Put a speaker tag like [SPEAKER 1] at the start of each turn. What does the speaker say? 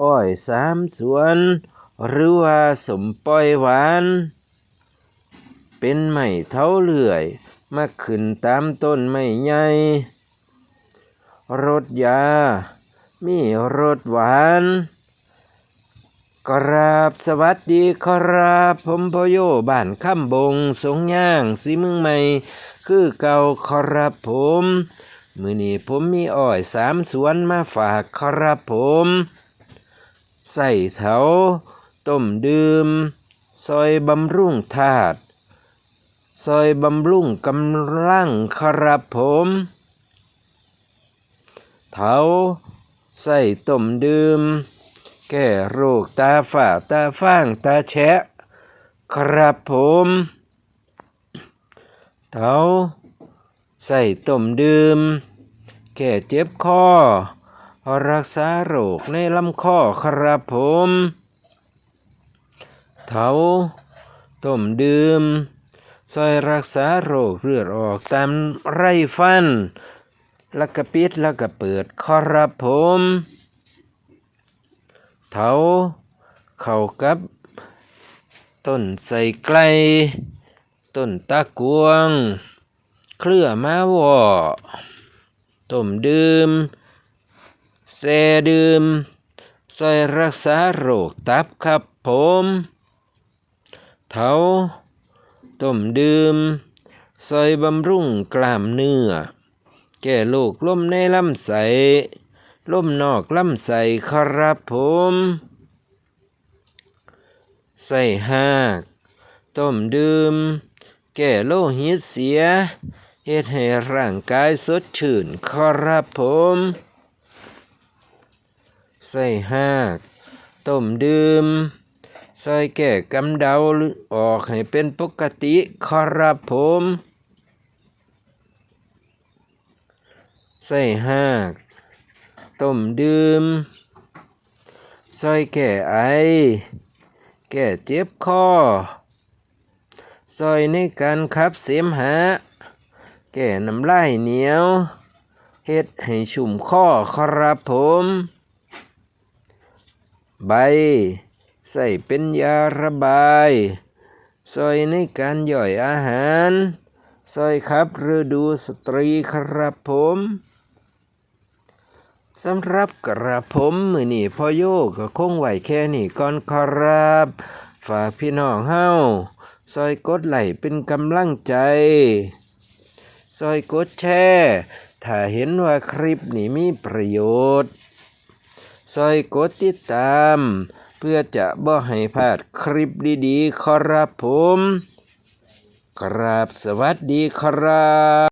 [SPEAKER 1] อ้อยสามสวน หรือว่าสมปล่อยหวาน เป็นไม้เท้าเลื่อยมาขึ้นตามต้นไม้ใหญ่รสยา มีรสหวานกราบสวัสดีครับผมพโยบ้านข้ามบง สงย่างสีเมืองใหม่ คือเก่าครับผม มือนี้ผมมีอ้อยสามสวนมาฝากครับผม ใส่เถาต้มดื่ม ซอยบำรุงธาตุซอยบำรุงกำลังครับผมเถาใส่ต้มดื่ม แก้โรคตาฝ้าตาฟางตาแฉะ ครับผมเถาใส่ต้มดื่ม แก้เจ็บคอ รักษาโรคในลำคอครับผมเถาต้มดื่มซอยรักษาโรคเลือดออกตามไรฟัน แล้วก็ปิดแล้วก็เปิดครับผมเถาเข้ากับ ต้นใส่ไกล ต้นตะกวง เครือมาวอต้มดื่ม แซดื่มซอยรักษาโรคตับครับผมเถาต้มดื่มซอยบำรุงกล้ามเนื้อ แก้โรคล่มในลำไส้ล่มนอกลำไส้ครับผมใส่หากต้มดื่ม แก้โลหิตเสียเฮ็ดให้ร่างกายสดชื่นครับผม ใส่หากต้มดื่มซอยแก้กำเดาออกให้เป็นปกติครับผมใส่หากต้มดื่มซอยแก้ไอ แก้เจ็บคอซอยในการขับเสมหะ แก้น้ำลายเหนียว เฮ็ดให้ชุ่มคอครับผม ใบ ใส่เป็นยาระบายซอยในการย่อยอาหารซอยขับฤดูสตรีครับผมสำหรับกระผมมือนี่พ่อโยก็คงไหวแค่นี้ก่อนครับ ฝากพี่น้องเฮาซอยกดไหลเป็นกำลังใจ ซอยกดแชร์ ถ้าเห็นว่าคลิปนี้มีประโยชน์ ซอยกดติดตาม เพื่อจะบ่ให้พลาดคลิปดีๆ ครับผม ครับสวัสดีครับ